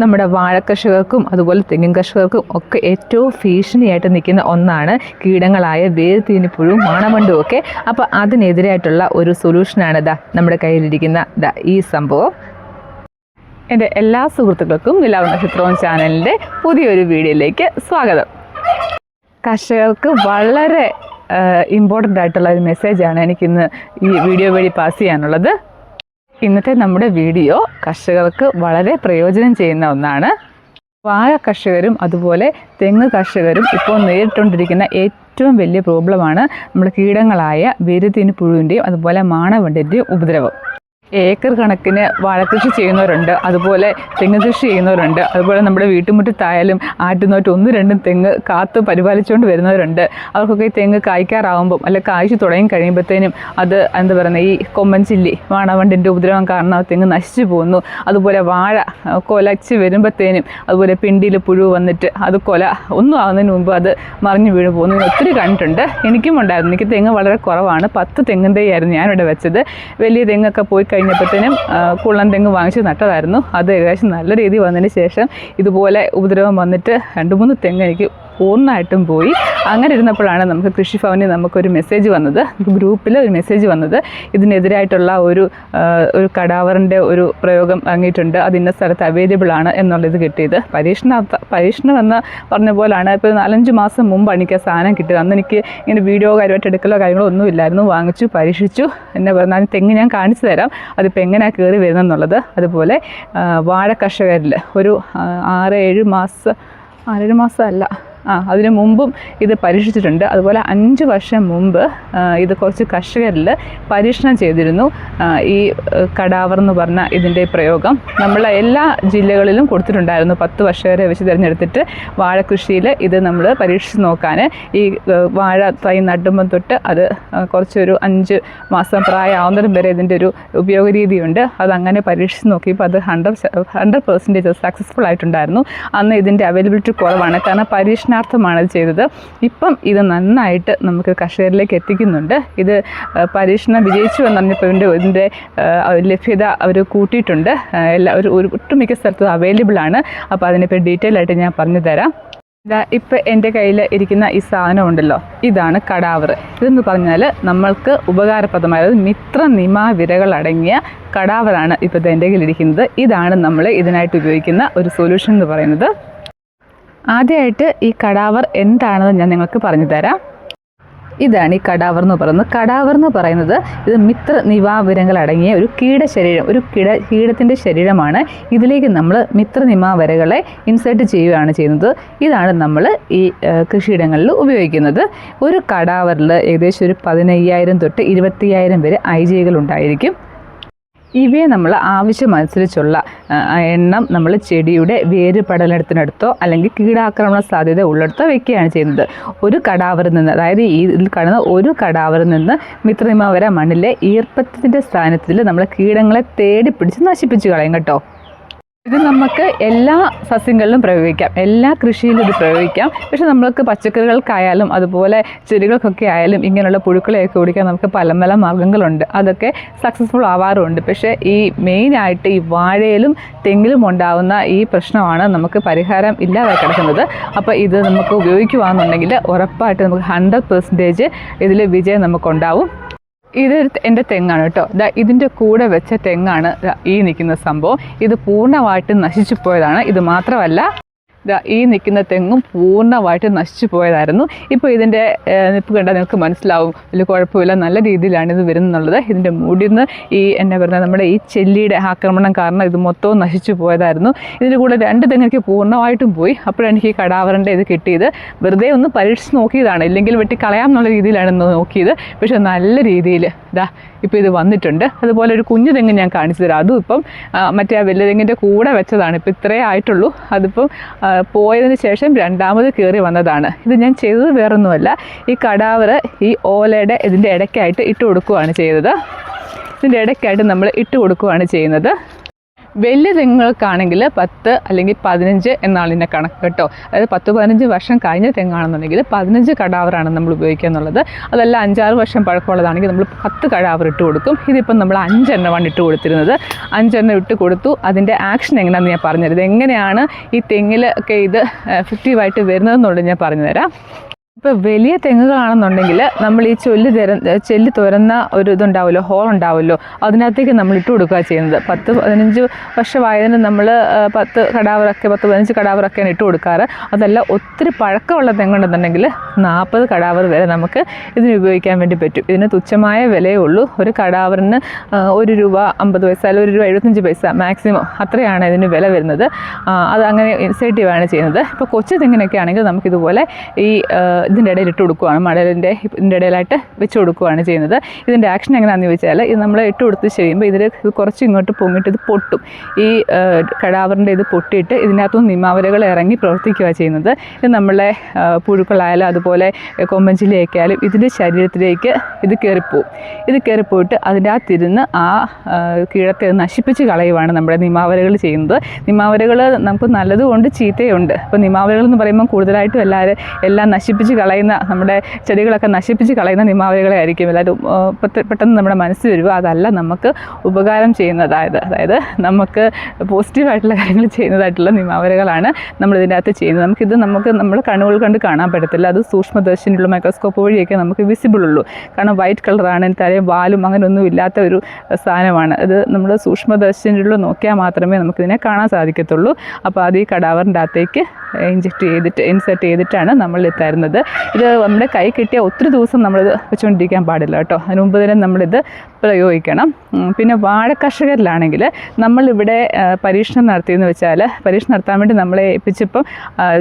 നമ്മുടെ വാഴ കർഷകർക്കും അതുപോലെ തെങ്ങിൻ കർഷകർക്കും ഒക്കെ ഏറ്റവും ഭീഷണിയായിട്ട് നിൽക്കുന്ന ഒന്നാണ് കീടങ്ങളായ വേർതീനിപ്പുഴും മാണവണ്ടും ഒക്കെ. അപ്പോൾ അതിനെതിരായിട്ടുള്ള ഒരു സൊല്യൂഷനാണ് ദാ നമ്മുടെ കയ്യിലിരിക്കുന്ന ദാ ഈ സംഭവം. എന്റെ എല്ലാ സുഹൃത്തുക്കൾക്കും നിലാവ് നക്ഷത്രവും ചാനലിന്റെ പുതിയൊരു വീഡിയോയിലേക്ക് സ്വാഗതം. കർഷകർക്ക് വളരെ ഇമ്പോർട്ടന്റ് ആയിട്ടുള്ള ഒരു മെസ്സേജാണ് എനിക്കിന്ന് ഈ വീഡിയോ വഴി പാസ് ചെയ്യാനുള്ളത്. ഇന്നത്തെ നമ്മുടെ വീഡിയോ കർഷകർക്ക് വളരെ പ്രയോജനം ചെയ്യുന്ന ഒന്നാണ്. വാഴ കർഷകരും അതുപോലെ തെങ്ങ് കർഷകരും ഇപ്പോൾ നേരിട്ടുകൊണ്ടിരിക്കുന്ന ഏറ്റവും വലിയ പ്രോബ്ലമാണ് നമ്മുടെ കീടങ്ങളായ വിരുതിന് പുഴുവിന്റെയും അതുപോലെ മാണവണ്ടിന്റെയും ഉപദ്രവം. ഏക്കർ കണക്കിന് വാഴക്കൃഷി ചെയ്യുന്നവരുണ്ട്. അതുപോലെ തെങ്ങ് കൃഷി ചെയ്യുന്നവരുണ്ട്. അതുപോലെ നമ്മുടെ വീട്ടുമുറ്റത്തായാലും ആറ്റുന്നോട്ട് ഒന്ന് രണ്ടും തെങ്ങ് കാത്ത് പരിപാലിച്ചുകൊണ്ട് വരുന്നവരുണ്ട്. അവർക്കൊക്കെ ഈ തെങ്ങ് കായ്ക്കാറാവുമ്പം അല്ലെ കായ്ച്ചു തുടങ്ങി കഴിയുമ്പോഴത്തേനും അത് എന്താ പറയുന്നത് ഈ കൊമ്പൻ ചില്ലി വാണവണ്ടിന്റെ ഉപദ്രവം കാരണം തെങ്ങ് നശിച്ചു പോകുന്നു. അതുപോലെ വാഴ കൊലച്ച് വരുമ്പോഴത്തേനും അതുപോലെ പിണ്ടിയിൽ പുഴു വന്നിട്ട് അത് കൊല ഒന്നും ആകുന്നതിന് മുമ്പ് അത് മറിഞ്ഞു വീണ് പോകുന്നു. ഒത്തിരി കണ്ടിട്ടുണ്ട്. എനിക്കും ഉണ്ടായിരുന്നു. എനിക്ക് തെങ്ങ് വളരെ കുറവാണ്. പത്ത് തെങ്ങിന്റെ ആയിരുന്നു ഞാനിവിടെ വെച്ചത്. വലിയ തെങ്ങൊക്കെ പോയി കഴിഞ്ഞപ്പോഴത്തേനും കുള്ളൻ തെങ്ങ് വാങ്ങിച്ച് നട്ടതായിരുന്നു. അത് ഏകദേശം നല്ല രീതിയിൽ വന്നതിന് ശേഷം ഇതുപോലെ ഉപദ്രവം വന്നിട്ട് രണ്ട് മൂന്ന് തെങ്ങ് എനിക്ക് പൂർണമായിട്ടും പോയി. അങ്ങനെ ഇരുന്നപ്പോഴാണ് നമുക്ക് കൃഷി കൃഷിഭവനിൽ നമുക്കൊരു മെസ്സേജ് വന്നത്. ഗ്രൂപ്പിൽ ഒരു മെസ്സേജ് വന്നത്. ഇതിനെതിരായിട്ടുള്ള ഒരു ഒരു കടാവറിന്റെ ഒരു പ്രയോഗം ഇറങ്ങിയിട്ടുണ്ട് അത് ഇന്ന സ്ഥലത്ത് അവൈലബിൾ ആണ് എന്നുള്ളത് കിട്ടിയത്. പരീക്ഷണ പരീക്ഷണം എന്ന് പറഞ്ഞ പോലാണ് ഇപ്പോൾ നാലഞ്ച് മാസം മുമ്പാണ് എനിക്ക് ആ സാധനം കിട്ടിയത്. അന്ന് എനിക്ക് ഇങ്ങനെ വീഡിയോ കാര്യമായിട്ട് എടുക്കലോ കാര്യങ്ങളോ ഒന്നും ഇല്ലായിരുന്നു. വാങ്ങിച്ചു പരീക്ഷിച്ചു. എന്നെ പറഞ്ഞാൽ തെങ്ങ് ഞാൻ കാണിച്ചു തരാം. അതിപ്പോൾ എങ്ങനെയാണ് കയറി വരുന്നതെന്നുള്ളത് അതുപോലെ വാഴ കർഷകരിൽ ഒരു ആറ് ഏഴ് മാസം ആറേഴ് മാസമല്ല ആ അതിനു മുമ്പും ഇത് പരീക്ഷിച്ചിട്ടുണ്ട്. അതുപോലെ അഞ്ച് വർഷം മുമ്പ് ഇത് കുറച്ച് കർഷകരിൽ പരീക്ഷണം ചെയ്തിരുന്നു. ഈ കടാവർ എന്ന് പറഞ്ഞ ഇതിന്റെ പ്രയോഗം. നമ്മൾ എല്ലാ ജില്ലകളിലും കൊടുത്തിട്ടുണ്ടായിരുന്നു. പത്ത് വർഷകരെ വെച്ച് തിരഞ്ഞെടുത്തിട്ട് വാഴ കൃഷിയിൽ ഇത് നമ്മൾ പരീക്ഷിച്ച് നോക്കാൻ ഈ വാഴ തൈ നടുമ്പം തൊട്ട് അത് കുറച്ചൊരു അഞ്ച് മാസം പ്രായമാവുന്നതും വരെ ഇതിന്റെ ഒരു ഉപയോഗ രീതിയുണ്ട് അതങ്ങനെ പരീക്ഷിച്ച് നോക്കിയപ്പോൾ അത് ഹൺഡ്രഡ് ഹൺഡ്രഡ് പെർസെന്റേജ് സക്സസ്ഫുൾ ആയിട്ടുണ്ടായിരുന്നു. അന്ന് ഇതിന്റെ അവൈലബിലിറ്റി കുറവാണ്. കാരണം പരീക്ഷണാർത്ഥമാണ് ചെയ്തത്. ഇപ്പം ഇത് നന്നായിട്ട് നമുക്ക് കർഷകരിലേക്ക് എത്തിക്കുന്നുണ്ട്. ഇത് പരീക്ഷണം വിജയിച്ചു എന്ന് പറഞ്ഞപ്പോൾ ഇതിന്റെ ഇതിന്റെ ലഭ്യത അവർ കൂട്ടിയിട്ടുണ്ട്. എല്ലാ ഒരു ഒട്ടുമിക്ക സ്ഥലത്തും അവൈലബിൾ ആണ്. അപ്പോൾ അതിനെപ്പറ്റി ഡീറ്റെയിൽ ആയിട്ട് ഞാൻ പറഞ്ഞു തരാം. ഇതാ ഇപ്പം എന്റെ കയ്യിൽ ഇരിക്കുന്ന ഈ സാധനം ഉണ്ടല്ലോ. ഇതാണ് കടാവർ ഇതെന്ന് പറഞ്ഞാൽ നമ്മൾക്ക് ഉപകാരപ്രദമായത് മിത്ര നിമ വിരകൾ അടങ്ങിയ കടാവറാണ് ഇപ്പോൾ എന്റെ കയ്യിലിരിക്കുന്നത് ഇതാണ് നമ്മൾ ഇതിനായിട്ട് ഉപയോഗിക്കുന്ന ഒരു സൊല്യൂഷൻ എന്ന് പറയുന്നത്. ആദ്യമായിട്ട് ഈ കടാവർ എന്താണെന്ന് ഞാൻ നിങ്ങൾക്ക് പറഞ്ഞു തരാം. ഇതാണ് ഈ കടാവർ എന്ന് പറയുന്നത്. കടാവർ എന്ന് പറയുന്നത് ഇത് മിത്ര നിവാവരങ്ങൾ അടങ്ങിയ ഒരു കീടശരീരം ഒരു കിട കീടത്തിന്റെ ശരീരമാണ്. ഇതിലേക്ക് നമ്മൾ മിത്ര നിമാവരകളെ ഇൻസേർട്ട് ചെയ്യുകയാണ് ചെയ്യുന്നത്. ഇതാണ് നമ്മൾ ഈ കൃഷിയിടങ്ങളിൽ ഉപയോഗിക്കുന്നത്. ഒരു കടാവറിൽ ഏകദേശം ഒരു പതിനയ്യായിരം തൊട്ട് ഇരുപത്തിയായിരം വരെ ഐ ജികൾ ഉണ്ടായിരിക്കും. ഇവയെ നമ്മൾ ആവശ്യമനുസരിച്ചുള്ള എണ്ണം നമ്മൾ ചെടിയുടെ വേര് പടലത്തിനടുത്തോ അല്ലെങ്കിൽ കീടാക്രമണ സാധ്യത ഉള്ളിടത്തോ വെക്കുകയാണ് ചെയ്യുന്നത്. ഒരു കടാവറിൽ നിന്ന് അതായത് ഇതിൽ കാണുന്ന ഒരു കടാവറിൽ നിന്ന് മിത്രനിമാവര മണ്ണിലെ ഈർപ്പത്തിന്റെ സ്ഥാനത്തിൽ നമ്മൾ കീടങ്ങളെ തേടി പിടിച്ച് നശിപ്പിച്ചു കളയും കേട്ടോ. ഇത് നമുക്ക് എല്ലാ സസ്യങ്ങളിലും പ്രയോഗിക്കാം. എല്ലാ കൃഷിയിലും ഇത് പ്രയോഗിക്കാം. പക്ഷെ നമ്മൾക്ക് പച്ചക്കറികൾക്കായാലും അതുപോലെ ചെടികൾക്കൊക്കെ ആയാലും ഇങ്ങനെയുള്ള പുഴുക്കളെയൊക്കെ ഓടിക്കാൻ നമുക്ക് പല പല മാർഗങ്ങളുണ്ട്. അതൊക്കെ സക്സസ്ഫുൾ ആവാറുണ്ട്. പക്ഷേ ഈ മെയിനായിട്ട് ഈ വാഴയിലും തെങ്ങിലും ഉണ്ടാവുന്ന ഈ പ്രശ്നമാണ് നമുക്ക് പരിഹാരം ഇല്ലാതെ കിടക്കുന്നത്. അപ്പോൾ ഇത് നമുക്ക് ഉപയോഗിക്കുകയാണെന്നുണ്ടെങ്കിൽ ഉറപ്പായിട്ട് നമുക്ക് ഹൺഡ്രഡ് പെർസെന്റേജ് ഇതിൽ വിജയം നമുക്കുണ്ടാവും. ഇത് എന്റെ തെങ്ങാണ് കേട്ടോ. ദാ ഇതിന്റെ കൂടെ വെച്ച തെങ്ങാണ് ഈ നിൽക്കുന്ന സംഭവം. ഇത് പൂർണമായിട്ടും നശിച്ചു പോയതാണ്. ഇത് മാത്രമല്ല ഈ നിൽക്കുന്ന തെങ്ങും പൂർണമായിട്ട് നശിച്ചു പോയതായിരുന്നു. ഇപ്പോൾ ഇതിന്റെ നിപ്പ് കണ്ടാൽ നിങ്ങൾക്ക് മനസ്സിലാവും. വലിയ കുഴപ്പമില്ല. നല്ല രീതിയിലാണ് ഇത് വരുന്നുള്ളത്. ഇതിന്റെ മൂടിന്ന് ഈ എന്നാ പറയുന്നത് നമ്മുടെ ഈ ചെല്ലിയുടെ ആക്രമണം കാരണം ഇത് മൊത്തവും നശിച്ചു പോയതായിരുന്നു. ഇതിന്റെ കൂടെ രണ്ട് തെങ്ങൊക്കെ പൂർണമായിട്ടും പോയി. അപ്പോഴാണ് എനിക്ക് ഈ കടാവറിന്റെ ഇത് കിട്ടിയത്. വെറുതെ ഒന്ന് പരീക്ഷിച്ച് നോക്കിയതാണ്. ഇല്ലെങ്കിൽ വെട്ടി കളയാം എന്നുള്ള രീതിയിലാണ് നോക്കിയത്. പക്ഷേ നല്ല രീതിയിൽ ഇതാ ഇപ്പോൾ ഇത് വന്നിട്ടുണ്ട്. അതുപോലെ ഒരു കുഞ്ഞു തെങ്ങ് ഞാൻ കാണിച്ചു തരാം. അതും ഇപ്പം മറ്റേ ആ വലിയ തെങ്ങിന്റെ കൂടെ വെച്ചതാണ്. ഇപ്പോൾ ഇത്രേ ആയിട്ടുള്ളൂ. അതിപ്പം പോയതിന് ശേഷം രണ്ടാമത് കയറി വന്നതാണ്. ഇത് ഞാൻ ചെയ്തത് വേറൊന്നുമല്ല. ഈ കടാവർ ഈ ഓലയുടെ ഇതിന്റെ ഇടയ്ക്കായിട്ട് ഇട്ട് കൊടുക്കുകയാണ് ചെയ്തത്. ഇതിന്റെ ഇടയ്ക്കായിട്ട് നമ്മൾ ഇട്ട് കൊടുക്കുകയാണ് ചെയ്യുന്നത്. വലിയ തെങ്ങുകൾക്കാണെങ്കിൽ പത്ത് അല്ലെങ്കിൽ പതിനഞ്ച് എന്നാണ് ഇതിന്റെ കണക്ക് കേട്ടോ. അതായത് പത്ത് പതിനഞ്ച് വർഷം കഴിഞ്ഞ തെങ്ങാണെന്നുണ്ടെങ്കിൽ പതിനഞ്ച് കടാവറാണ് നമ്മൾ ഉപയോഗിക്കുക എന്നുള്ളത്. അതല്ല അഞ്ചാറ് വർഷം പഴക്കമുള്ളതാണെങ്കിൽ നമ്മൾ പത്ത് കടാവർ ഇട്ട് കൊടുക്കും. ഇതിപ്പം നമ്മൾ അഞ്ചെണ്ണമാണ് ഇട്ട് കൊടുത്തിരുന്നത്. അഞ്ചെണ്ണം ഇട്ട് കൊടുത്തു. അതിന്റെ ആക്ഷൻ എങ്ങനെയാണെന്ന് ഞാൻ പറഞ്ഞുതരുന്നത് എങ്ങനെയാണ് ഈ തെങ്ങിലൊക്കെ ഇത് എഫക്റ്റീവായിട്ട് വരുന്നതെന്നുള്ളത് ഞാൻ പറഞ്ഞുതരാം. ഇപ്പോൾ വലിയ തെങ്ങുകളാണെന്നുണ്ടെങ്കിൽ നമ്മൾ ഈ ചൊല്ല് തര ചെല്ല് തുരന്ന ഒരു ഇതുണ്ടാവുമല്ലോ ഹോൾ ഉണ്ടാവുമല്ലോ അതിനകത്തേക്ക് നമ്മൾ ഇട്ട് കൊടുക്കുക ചെയ്യുന്നത്. പത്ത് പതിനഞ്ച് വർഷമായതിന് നമ്മൾ പത്ത് കടാവറൊക്കെ പത്ത് പതിനഞ്ച് കടാവറൊക്കെയാണ് ഇട്ട് കൊടുക്കാറ്. അതല്ല ഒത്തിരി പഴക്കമുള്ള തെങ്ങുണ്ടെന്നുണ്ടെങ്കിൽ നാൽപ്പത് കടാവർ വരെ നമുക്ക് ഇതിന് ഉപയോഗിക്കാൻ വേണ്ടി പറ്റും. ഇതിന് തുച്ഛമായ വിലയേ ഉള്ളൂ. ഒരു കടാവറിന് ഒരു രൂപ അമ്പത് പൈസ അല്ലെങ്കിൽ ഒരു രൂപ എഴുപത്തഞ്ച് പൈസ മാക്സിമം അത്രയാണ് ഇതിന് വില വരുന്നത്. അത് അങ്ങനെ ഇൻസെന്റീവാണ് ചെയ്യുന്നത്. ഇപ്പോൾ കൊച്ചു തെങ്ങിനൊക്കെ ആണെങ്കിൽ നമുക്കിതുപോലെ ഈ ഇതിന്റെ ഇടയിൽ ഇട്ട് കൊടുക്കുകയാണ് മടലിന്റെ ഇതിന്റെ ഇടയിലായിട്ട് വെച്ച് കൊടുക്കുകയാണ് ചെയ്യുന്നത്. ഇതിന്റെ ആക്ഷൻ എങ്ങനെയാണെന്ന് ചോദിച്ചാൽ ഇത് നമ്മൾ ഇട്ട് കൊടുത്ത് ചെയ്യുമ്പോൾ ഇതിൽ കുറച്ച് ഇങ്ങോട്ട് പൊങ്ങിയിട്ട് ഇത് പൊട്ടും. ഈ കടാവറിന്റെ ഇത് പൊട്ടിയിട്ട് ഇതിനകത്തുനിന്ന് നിമാവലകൾ ഇറങ്ങി പ്രവർത്തിക്കുക ചെയ്യുന്നത്. ഇത് നമ്മളെ പുഴുക്കളായാലും അതുപോലെ കൊമ്പഞ്ചിലേക്കായാലും ഇതിന്റെ ശരീരത്തിലേക്ക് ഇത് കയറിപ്പോവും. ഇത് കയറിപ്പോയിട്ട് അതിന്റെ ആ തിരുന്ന് ആ, കീഴത്തെ നശിപ്പിച്ച് കളയുവാണ് നമ്മുടെ നിമാവലകൾ ചെയ്യുന്നത്. നിമാവലകൾ നമുക്ക് നല്ലതുകൊണ്ട് ചീത്തയുണ്ട്. അപ്പോൾ നിമാവലകൾ എന്ന് പറയുമ്പോൾ കൂടുതലായിട്ടും എല്ലാവരും എല്ലാം നശിപ്പിച്ച് കളയുന്ന നമ്മുടെ ചെടികളൊക്കെ നശിപ്പിച്ച് കളയുന്ന നിമാവലികളെ ആയിരിക്കും എല്ലാവരും പെട്ടെന്ന് നമ്മുടെ മനസ്സിൽ വരിക. അതല്ല നമുക്ക് ഉപകാരം ചെയ്യുന്നതായത്. അതായത് നമുക്ക് പോസിറ്റീവായിട്ടുള്ള കാര്യങ്ങൾ ചെയ്യുന്നതായിട്ടുള്ള നിമാവലികളാണ് അകത്ത് ചെയ്യുന്നത്. നമുക്കിത് നമുക്ക് നമ്മൾ കണ്ണുകൾ കണ്ട് കാണാൻ പറ്റത്തില്ല. അത് സൂക്ഷ്മദർശിനിയുള്ള മൈക്രോസ്കോപ്പ് വഴിയൊക്കെ നമുക്ക് വിസിബിൾ ഉള്ളൂ. കാരണം വൈറ്റ് കളറാണ് തലയും വാലും അങ്ങനെയൊന്നും ഇല്ലാത്ത ഒരു സാധനമാണ് അത് നമ്മൾ സൂക്ഷ്മദർശിനുള്ള നോക്കിയാൽ മാത്രമേ നമുക്കിതിനെ കാണാൻ സാധിക്കത്തുള്ളൂ. അപ്പോൾ അത് ഈ കടാവറിന്റെ അകത്തേക്ക് ഇഞ്ചക്ട് ചെയ്തിട്ട് ഇൻസെർട്ട് ചെയ്തിട്ടാണ് നമ്മൾ തരുന്നത്. ഇത് നമ്മുടെ കൈ കിട്ടിയ ഒത്തിരി ദിവസം നമ്മളിത് വെച്ചുകൊണ്ടിരിക്കാൻ പാടില്ല കേട്ടോ. അതിന് മുമ്പ് തന്നെ നമ്മളിത് പ്രയോഗിക്കണം. പിന്നെ വാഴ കർഷകരിലാണെങ്കിൽ നമ്മളിവിടെ പരീക്ഷണം നടത്തിയെന്ന് വെച്ചാൽ പരീക്ഷണം നടത്താൻ വേണ്ടി നമ്മളെ ഏൽപ്പിച്ചിപ്പം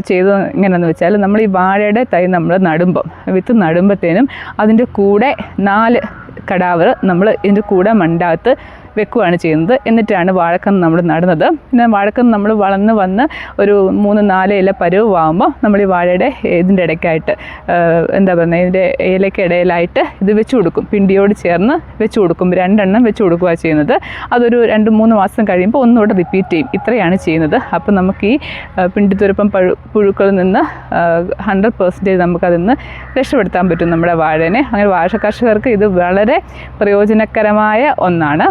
ചെയ്തു ഇങ്ങനെയെന്ന് വെച്ചാൽ നമ്മൾ ഈ വാഴയുടെ തൈ നമ്മൾ നടുമ്പം വിത്ത് നടുമ്പത്തേനും അതിന്റെ കൂടെ നാല് കടാവർ നമ്മൾ ഇതിന്റെ കൂടെ മണ്ടകത്ത് വെക്കുകയാണ് ചെയ്യുന്നത്. എന്നിട്ടാണ് വാഴക്കന്ന് നമ്മൾ നടുന്നത്. പിന്നെ വാഴക്കന്ന് നമ്മൾ വളർന്ന് വന്ന് ഒരു മൂന്ന് നാല് ഇല പരുവാകുമ്പോൾ നമ്മൾ ഈ വാഴയുടെ ഇതിന്റെ ഇടയ്ക്കായിട്ട് എന്താ പറയുക ഇതിന്റെ ഇലയ്ക്ക് ഇടയിലായിട്ട് ഇത് വെച്ച് കൊടുക്കും. പിണ്ടിയോട് ചേർന്ന് വെച്ച് കൊടുക്കും. രണ്ടെണ്ണം വെച്ച് കൊടുക്കുക ചെയ്യുന്നത്. അതൊരു രണ്ട് മൂന്ന് മാസം കഴിയുമ്പോൾ ഒന്നുകൂടെ റിപ്പീറ്റ് ചെയ്യും. ഇത്രയാണ് ചെയ്യുന്നത്. അപ്പോൾ നമുക്ക് ഈ പിണ്ടിത്തുരപ്പം പഴു പുഴുക്കളിൽ നിന്ന് ഹൺഡ്രഡ് പെർസെന്റേജ് നമുക്കതിൽ നിന്ന് രക്ഷപ്പെടുത്താൻ പറ്റും നമ്മുടെ വാഴനെ. അങ്ങനെ വാഴ കർഷകർക്ക് ഇത് വളരെ പ്രയോജനകരമായ ഒന്നാണ്.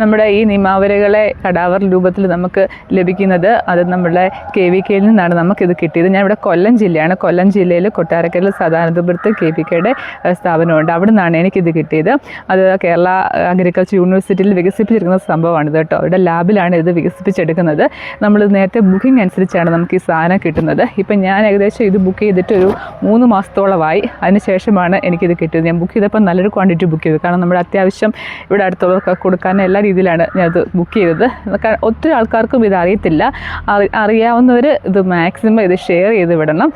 നമ്മുടെ ഈ നിമാവരകളെ കടാവർ രൂപത്തിൽ നമുക്ക് ലഭിക്കുന്നത് അത് നമ്മുടെ കെ വി കെയിൽ നിന്നാണ് നമുക്കിത് കിട്ടിയത്. ഞാൻ ഇവിടെ കൊല്ലം ജില്ലയാണ്. കൊല്ലം ജില്ലയിൽ കൊട്ടാരക്കരയിൽ സദാനന്ദപുരത്ത് കെ വി കെയുടെ സ്ഥാപനമുണ്ട്. അവിടെ നിന്നാണ് എനിക്കിത് കിട്ടിയത്. അത് കേരള അഗ്രികൾച്ചർ യൂണിവേഴ്സിറ്റിയിൽ വികസിപ്പിച്ചിരിക്കുന്ന സംഭവമാണ് കേട്ടോ. അവരുടെ ലാബിലാണ് ഇത് വികസിപ്പിച്ചെടുക്കുന്നത്. നമ്മൾ നേരത്തെ ബുക്കിംഗ് അനുസരിച്ചാണ് നമുക്ക് ഈ സാധനം കിട്ടുന്നത്. ഇപ്പം ഞാൻ ഏകദേശം ഇത് ബുക്ക് ചെയ്തിട്ട് ഒരു മൂന്ന് മാസത്തോളമായി. അതിന് ശേഷമാണ് എനിക്കിത് കിട്ടിയത്. ഞാൻ ബുക്ക് ചെയ്തപ്പോൾ നല്ലൊരു ക്വാണ്ടിറ്റി ബുക്ക് ചെയ്തു. കാരണം നമ്മുടെ അത്യാവശ്യം ഇവിടെ അടുത്തുള്ളവർക്ക് കൊടുക്കാൻ എല്ലാ രീതിയിലാണ് ഞാനത് ബുക്ക് ചെയ്തത്. ഒത്തിരി ആൾക്കാർക്കും ഇത് അറിയത്തില്ല അറിയാവുന്നവർ ഇത് മാക്സിമം ഇത് ഷെയർ ചെയ്ത് വിടണം.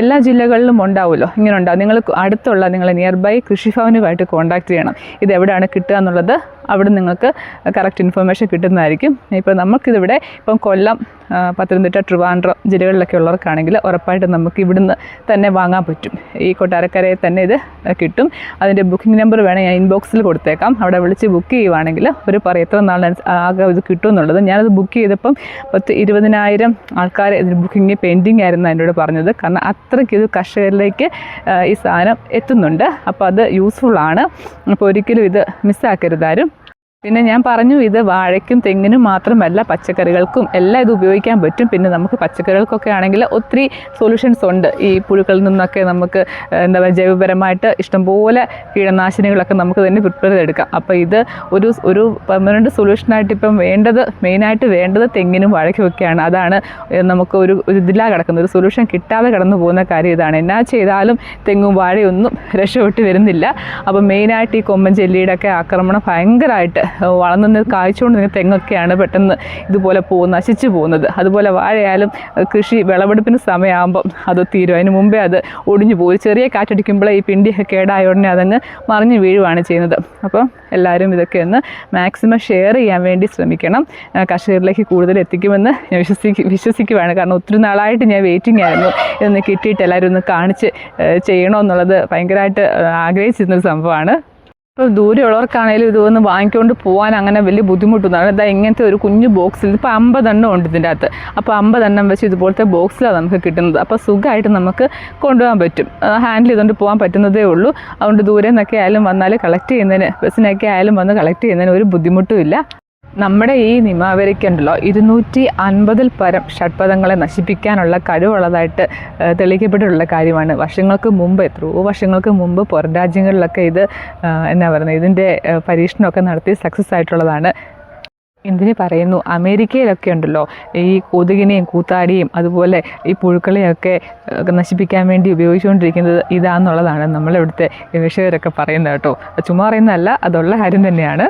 എല്ലാ ജില്ലകളിലും ഉണ്ടാവുമല്ലോ. ഇങ്ങനെ ഉണ്ടാവും. നിങ്ങൾ അടുത്തുള്ള നിങ്ങൾ നിയർ ബൈ കൃഷിഭവനുമായിട്ട് കോൺടാക്ട് ചെയ്യണം. ഇത് എവിടെയാണ് കിട്ടുക എന്നുള്ളത് അവിടെ നിങ്ങൾക്ക് കറക്റ്റ് ഇൻഫർമേഷൻ കിട്ടുന്നതായിരിക്കും. ഇപ്പോൾ നമുക്കിതിവിടെ ഇപ്പം കൊല്ലം പത്തനംതിട്ട ട്രിവാൻഡ്രം ജില്ലകളിലൊക്കെ ഉള്ളവർക്കാണെങ്കിൽ ഉറപ്പായിട്ടും നമുക്ക് ഇവിടുന്ന് തന്നെ വാങ്ങാൻ പറ്റും. ഈ കൊട്ടാരക്കരയിൽ തന്നെ ഇത് കിട്ടും. അതിന്റെ ബുക്കിംഗ് നമ്പർ വേണേൽ ഞാൻ ഇൻബോക്സിൽ കൊടുത്തേക്കാം. അവിടെ വിളിച്ച് ബുക്ക് ചെയ്യുവാണെങ്കിൽ ഒരു പറയും എത്ര നാളിന് ആകെ ഇത് കിട്ടും എന്നുള്ളത് ഞാനത് ബുക്ക് ചെയ്തപ്പം പത്ത് ഇരുപതിനായിരം ആൾക്കാർ ഇതിന് ബുക്കിംഗ് പെൻഡിങ് ആയിരുന്നു എന്നോട് പറഞ്ഞത്. കാരണം അത്രയ്ക്ക് ഇത് കർഷകരിലേക്ക് ഈ സാധനം എത്തുന്നുണ്ട്. അപ്പോൾ അത് യൂസ്ഫുള്ളാണ് അപ്പോൾ ഒരിക്കലും ഇത് മിസ്സാക്കരുതാരും പിന്നെ ഞാൻ പറഞ്ഞു ഇത് വാഴയ്ക്കും തെങ്ങിനും മാത്രമല്ല പച്ചക്കറികൾക്കും എല്ലാം ഇത് ഉപയോഗിക്കാൻ പറ്റും. പിന്നെ നമുക്ക് പച്ചക്കറികൾക്കൊക്കെ ആണെങ്കിൽ ഒത്തിരി സൊല്യൂഷൻസ് ഉണ്ട്. ഈ പുഴുക്കളിൽ നിന്നൊക്കെ നമുക്ക് എന്താ പറയുക ജൈവപരമായിട്ട് ഇഷ്ടംപോലെ കീടനാശിനികളൊക്കെ നമുക്ക് തന്നെ പ്രിപ്പയർ ചെയ്തെടുക്കാം അപ്പോൾ ഇത് ഒരു ഒരു പെർമനന്റ് സൊല്യൂഷനായിട്ട് ഇപ്പം വേണ്ടത് മെയിനായിട്ട് വേണ്ടത് തെങ്ങിനും വാഴയ്ക്കും ഒക്കെയാണ്. അതാണ് നമുക്ക് ഒരു ഒരു ഇതിലാ കിടക്കുന്നത്. ഒരു സൊല്യൂഷൻ കിട്ടാതെ കടന്നു പോകുന്ന കാര്യം ഇതാണ്. എന്നാ ചെയ്താലും തെങ്ങും വാഴയൊന്നും രക്ഷപ്പെട്ട് വരുന്നില്ല. അപ്പോൾ മെയിനായിട്ട് ഈ കൊമ്പൻ ചെല്ലിയുടെ ഒക്കെ ആക്രമണം ഭയങ്കരമായിട്ട് വളർന്നു നിന്ന് കായ്ച്ചുകൊണ്ട് നിന്ന് തെങ്ങൊക്കെയാണ് പെട്ടെന്ന് ഇതുപോലെ പോ നശിച്ചു പോകുന്നത്. അതുപോലെ വാഴയായാലും കൃഷി വിളവെടുപ്പിന് സമയമാകുമ്പം അത് തീരും. അതിന് മുമ്പേ അത് ഒടിഞ്ഞു പോയി ചെറിയ കാറ്റടിക്കുമ്പോൾ ഈ പിണ്ടിയൊക്കെ കേടായ ഉടനെ അതങ്ങ് മറിഞ്ഞ് വീഴുവാണ് ചെയ്യുന്നത്. അപ്പം എല്ലാവരും ഇതൊക്കെ ഒന്ന് മാക്സിമം ഷെയർ ചെയ്യാൻ വേണ്ടി ശ്രമിക്കണം. കർഷകരിലേക്ക് കൂടുതൽ എത്തിക്കുമെന്ന് ഞാൻ വിശ്വസി വിശ്വസിക്കുവാണ്. കാരണം ഒത്തിരി നാളായിട്ട് ഞാൻ വെയിറ്റിംഗ് ആയിരുന്നു. ഇതൊന്ന് കിട്ടിയിട്ട് എല്ലാവരും ഒന്ന് കാണിച്ച് ചെയ്യണമെന്നുള്ളത് ഭയങ്കരമായിട്ട് ആഗ്രഹിച്ചിരുന്നൊരു സംഭവമാണ്. ഇപ്പോൾ ദൂരെയുള്ളവർക്കാണെങ്കിലും ഇതൊന്ന് വാങ്ങിക്കൊണ്ട് പോകാൻ അങ്ങനെ വലിയ ബുദ്ധിമുട്ടൊന്നും ഇതാ ഇങ്ങനത്തെ ഒരു കുഞ്ഞു ബോക്സിൽ ഇപ്പോൾ അമ്പതെണ്ണം ഉണ്ട് ഇതിന്റെ അകത്ത്. അപ്പോൾ അമ്പതെണ്ണം വെച്ച് ഇതുപോലത്തെ ബോക്സിലാണ് നമുക്ക് കിട്ടുന്നത്. അപ്പോൾ സുഖമായിട്ട് നമുക്ക് കൊണ്ടുപോകാൻ പറ്റും. ഹാൻഡിൽ ചെയ്തുകൊണ്ട് പോകാൻ പറ്റുന്നതേ ഉള്ളൂ. അതുകൊണ്ട് ദൂരെ നിന്നൊക്കെ ആയാലും വന്നാൽ കളക്ട് ചെയ്യുന്നതിന് ബസ്സിനൊക്കെ ആയാലും വന്ന് കളക്ട് ചെയ്യുന്നതിന് ഒരു ബുദ്ധിമുട്ടും ഇല്ല നമ്മുടെ ഈ നിമാവരിക്കുണ്ടല്ലോ ഇരുന്നൂറ്റി അൻപതിൽ പരം ഷഡ്പദങ്ങളെ നശിപ്പിക്കാനുള്ള കഴിവുള്ളതായിട്ട് തെളിയിക്കപ്പെട്ടിട്ടുള്ള കാര്യമാണ്. വർഷങ്ങൾക്ക് മുമ്പ് എത്രയോ വർഷങ്ങൾക്ക് മുമ്പ് പുറം രാജ്യങ്ങളിലൊക്കെ ഇത് എന്നാ പറയുന്നത് ഇതിന്റെ പരീക്ഷണമൊക്കെ നടത്തി സക്സസ് ആയിട്ടുള്ളതാണ്. എന്തിന് പറയുന്നു? അമേരിക്കയിലൊക്കെ ഉണ്ടല്ലോ ഈ കൊതുകിനെയും കൂത്താടിയും അതുപോലെ ഈ പുഴുക്കളെയൊക്കെ നശിപ്പിക്കാൻ വേണ്ടി ഉപയോഗിച്ചുകൊണ്ടിരിക്കുന്നത് ഇതാന്നുള്ളതാണ് നമ്മളിവിടുത്തെ ഗവേഷകരൊക്കെ പറയുന്നത് കേട്ടോ. ചുമ്മാ പറയുന്നതല്ല അതുള്ള കാര്യം തന്നെയാണ്.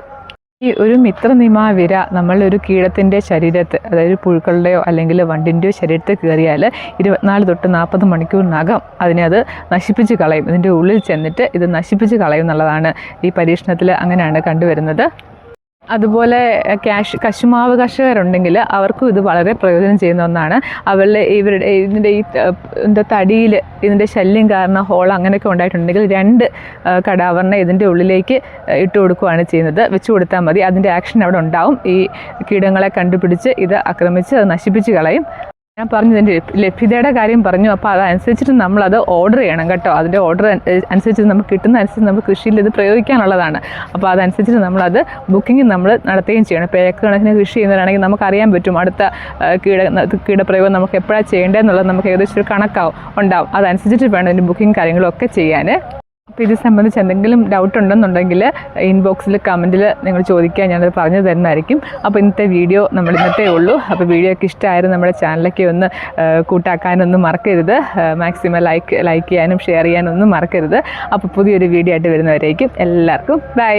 ഈ ഒരു മിത്രനിമാവിര നമ്മളൊരു കീടത്തിന്റെ ശരീരത്ത് അതായത് പുഴുക്കളുടെയോ അല്ലെങ്കിൽ വണ്ടിന്റെയോ ശരീരത്തിൽ കയറിയാൽ ഇരുപത്തിനാല് തൊട്ട് നാൽപ്പത് മണിക്കൂറിനകം അതിനെ അത് നശിപ്പിച്ച് കളയും. ഇതിന്റെ ഉള്ളിൽ ചെന്നിട്ട് ഇത് നശിപ്പിച്ച് കളയും എന്നുള്ളതാണ് ഈ പരീക്ഷണത്തിൽ അങ്ങനെയാണ് കണ്ടുവരുന്നത്. അതുപോലെ ക്യാഷ് കശുമാവ് കർഷകരുണ്ടെങ്കിൽ അവർക്കും ഇത് വളരെ പ്രയോജനം ചെയ്യുന്ന ഒന്നാണ്. അവരുടെ ഇവരുടെ ഇതിന്റെ ഈ എന്താ തടിയിൽ ഇതിന്റെ ശല്യം കാരണം ഹോൾ അങ്ങനെയൊക്കെ ഉണ്ടായിട്ടുണ്ടെങ്കിൽ രണ്ട് കടാവറിനെ ഇതിന്റെ ഉള്ളിലേക്ക് ഇട്ട് കൊടുക്കുകയാണ് ചെയ്യുന്നത്. വെച്ച് കൊടുത്താൽ മതി. അതിന്റെ ആക്ഷൻ അവിടെ ഉണ്ടാവും. ഈ കീടങ്ങളെ കണ്ടുപിടിച്ച് ഇത് ആക്രമിച്ച് അത് നശിപ്പിച്ച് കളയും. ഞാൻ പറഞ്ഞു ഇതിന്റെ ലഭ്യ- ലഭ്യതയുടെ കാര്യം പറഞ്ഞു. അപ്പോൾ അതനുസരിച്ചിട്ട് നമ്മളത് ഓർഡർ ചെയ്യണം കേട്ടോ. അതിന്റെ ഓർഡർ അനുസരിച്ച് നമുക്ക് കിട്ടുന്ന അനുസരിച്ച് നമുക്ക് കൃഷിയിൽ ഇത് പ്രയോഗിക്കാനുള്ളതാണ്. അപ്പോൾ അതനുസരിച്ചിട്ട് നമ്മളത് ബുക്കിംഗ് നമ്മൾ നടത്തുകയും ചെയ്യണം. ഇപ്പോൾ ഏക്കർ കണക്കിന് കൃഷി ചെയ്യുന്നവരാണെങ്കിൽ നമുക്കറിയാൻ പറ്റും അടുത്ത കീട കീടപ്രയോഗം നമുക്ക് എപ്പോഴാണ് ചെയ്യേണ്ടതെന്നുള്ളത് നമുക്ക് ഏകദേശം ഒരു കണക്കാവും ഉണ്ടാവും. അതനുസരിച്ചിട്ട് വേണം ഇതിന്റെ ബുക്കിംഗ് കാര്യങ്ങളൊക്കെ ചെയ്യാൻ. അപ്പോൾ ഇത് സംബന്ധിച്ച് എന്തെങ്കിലും ഡൗട്ട് ഉണ്ടെന്നുണ്ടെങ്കിൽ ഇൻബോക്സിൽ കമന്റിൽ നിങ്ങൾ ചോദിക്കാൻ ഞാനത് പറഞ്ഞു തരുന്നതായിരിക്കും. അപ്പോൾ ഇന്നത്തെ വീഡിയോ നമ്മൾ ഇന്നത്തെ ഉള്ളൂ. അപ്പോൾ വീഡിയോ ഒക്കെ നമ്മുടെ ചാനലൊക്കെ ഒന്ന് കൂട്ടാക്കാനൊന്നും മറക്കരുത്. മാക്സിമം ലൈക്ക് ലൈക്ക് ചെയ്യാനും ഷെയർ ചെയ്യാനും ചെയ്യാനൊന്നും മറക്കരുത്. അപ്പോൾ പുതിയൊരു വീഡിയോ ആയിട്ട് വരുന്നവരേക്കും എല്ലാവർക്കും ബൈ